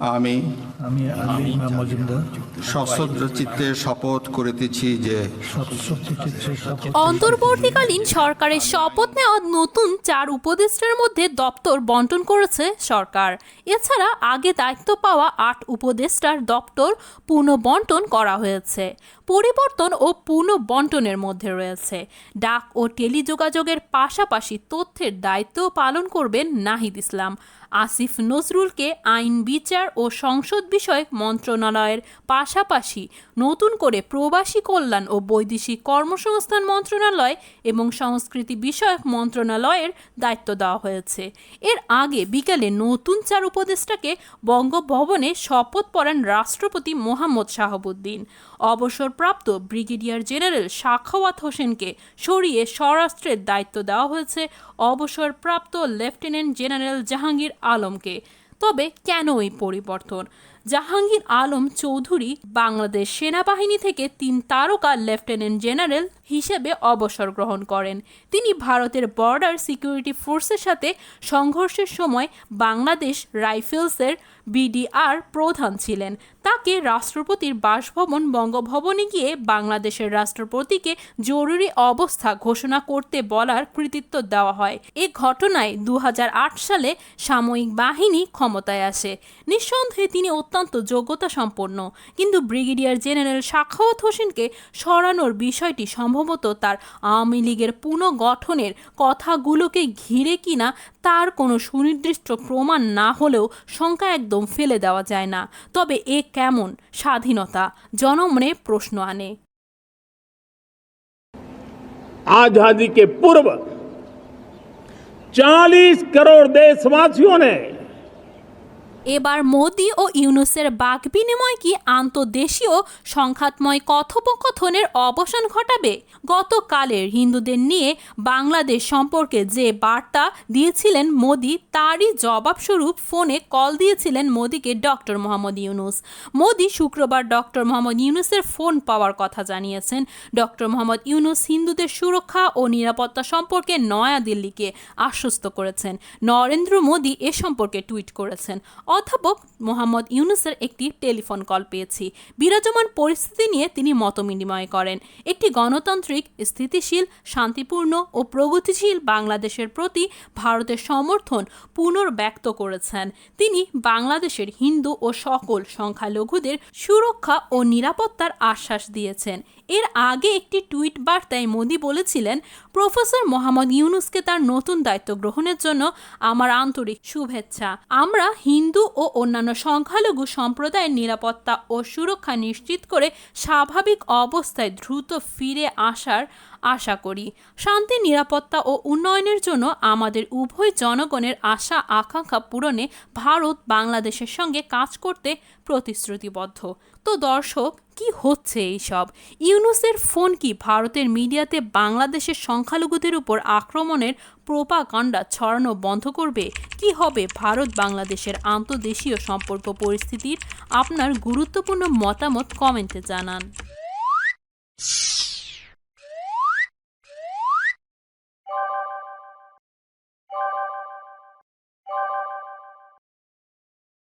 আমি আমি আলী মজুমদার। সশ্রদ্ধ চিত্তে শপথ করিতেছি যে অন্তর্বর্তীকালীন সরকারের শপথ নেওয়া নতুন চার উপদেষ্টার মধ্যে দপ্তর বন্টন করেছে সরকার। এছাড়া আগে দায়িত্ব পাওয়া আট উপদেষ্টার দপ্তর পুনঃবন্টন করা হয়েছে। পরিবর্তন ও পুনঃবন্টনের মধ্যে রয়েছে। ডাক ও টেলিযোগাযোগের পাশাপাশি তথ্যের দায়িত্ব পালন করবেন নাহিদ ইসলাম। আসিফ নজরুলকে আইন, বিচার ও সংসদ বিষয়ক মন্ত্রণালয়ের পাশাপাশি নতুন করে প্রবাসী কল্যাণ ও বৈদেশিক কর্মসংস্থান মন্ত্রণালয় এবং সংস্কৃতি বিষয়ক মন্ত্রণালয়ের দায়িত্ব দেওয়া হয়েছে। এর আগে বিকালে নতুন চার উপদেষ্টাকে বঙ্গভবনে শপথ পড়ান রাষ্ট্রপতি মোহাম্মদ শাহাবুদ্দিন। অবসরপ্রাপ্ত ব্রিগেডিয়ার জেনারেল সাখাওয়াত হোসেনকে সরিয়ে স্বরাষ্ট্রের দায়িত্ব দেওয়া হয়েছে। অবসরপ্রাপ্ত লেফটেন্যান্ট জেনারেল জাহাঙ্গীর আলমকে। তবে কেন এই পরিবর্তন? জাহাঙ্গীর আলম চৌধুরী বাংলাদেশ সেনাবাহিনী থেকে তিন তারকা লেফটেন্যান্ট জেনারেল হিসেবে অবসর গ্রহণ করেন। তিনি ভারতের বর্ডার সিকিউরিটি ফোর্সের সাথে সংঘর্ষের সময় বাংলাদেশ রাইফেলসের বিডিআর প্রধান ছিলেন। তাকে রাষ্ট্রপতির বাসভবন বঙ্গভবনে গিয়ে বাংলাদেশের রাষ্ট্রপতিকে জরুরি অবস্থা ঘোষণা করতে বলার কৃতিত্ব দেওয়া হয়। এ ঘটনায় দু হাজার আট সালে সাময়িক বাহিনী ক্ষমতায় আসে। নিঃসন্দেহে তিনি অত্যন্ত যোগ্যতা সম্পন্ন কিন্তু ব্রিগেডিয়ার জেনারেল সাখাওয়াত হোসেনকে সরানোর বিষয়টি সম্ভবত তার আওয়ামী লীগের পুনঃগঠনের কথাগুলোকে ঘিরে কিনা তার কোনো সুনির্দিষ্ট প্রমাণ না হলেও শঙ্কা একদম ফেলে দেওয়া যায় না তবে এ কেমন স্বাধীনতা জনমনে প্রশ্ন আনে आजादी के पूर्व 40 करोड़ देशवासियों ने এবার মোদি ও ইউনুসের বাক বিনিময় কি আন্তদেশীয় সংঘাতময় কথোপকথনের অবসান ঘটাবে? গতকালের হিন্দুদের নিয়ে বাংলাদেশ সম্পর্কে যে বার্তা দিয়েছিলেন মোদি, তারই জবাবস্বরূপ ফোনে কল দিয়েছিলেন মোদিকে ডক্টর মোহাম্মদ ইউনুস। মোদি শুক্রবার ডক্টর মোহাম্মদ ইউনুসের ফোন পাওয়ার কথা জানিয়েছেন। ডক্টর মোহাম্মদ ইউনুস হিন্দুদের সুরক্ষা ও নিরাপত্তা সম্পর্কে নয়াদিল্লিকে আশ্বস্ত করেছেন। নরেন্দ্র মোদি এ সম্পর্কে টুইট করেছেন। অধ্যাপক মোহাম্মদ ইউনুসের একটি টেলিফোন কল পেয়েছি। বিরাজমান পরিস্থিতি নিয়ে তিনি মত বিনিময় করেন। একটি গণতান্ত্রিক, স্থিতিশীল, শান্তিপূর্ণ ও প্রগতিশীল বাংলাদেশের প্রতি ভারতের সমর্থন পুনর্ব্যক্ত করেছেন। তিনি বাংলাদেশের হিন্দু ও সকল সংখ্যালঘুদের সুরক্ষা ও নিরাপত্তার আশ্বাস দিয়েছেন। এর আগে একটি টুইট বার্তায় মোদি বলেছিলেন, প্রফেসর মোহাম্মদ ইউনুসকে তার নতুন দায়িত্ব গ্রহণের জন্য আমার আন্তরিক শুভেচ্ছা। আমরা হিন্দু ও অন্যান্য সংখ্যালঘু সম্প্রদায়ের নিরাপত্তা ও সুরক্ষা নিশ্চিত করে স্বাভাবিক অবস্থায় দ্রুত ফিরে আসার আশা করি। শান্তি, নিরাপত্তা ও উন্নয়নের জন্য আমাদের উভয় জনগণের আশা, আকাঙ্ক্ষা পূরণে ভারত বাংলাদেশের সঙ্গে কাজ করতে প্রতিশ্রুতিবদ্ধ। তো দর্শক, কি হচ্ছে এইসব? ইউনুসের ফোন কি ভারতের মিডিয়াতে বাংলাদেশের সংখ্যালঘুদের উপর আক্রমণের প্রোপাগান্ডা ছড়ানো বন্ধ করবে? কি হবে ভারত বাংলাদেশের আন্তদেশীয় সম্পর্ক পরিস্থিতির? আপনার গুরুত্বপূর্ণ মতামত কমেন্টে জানান।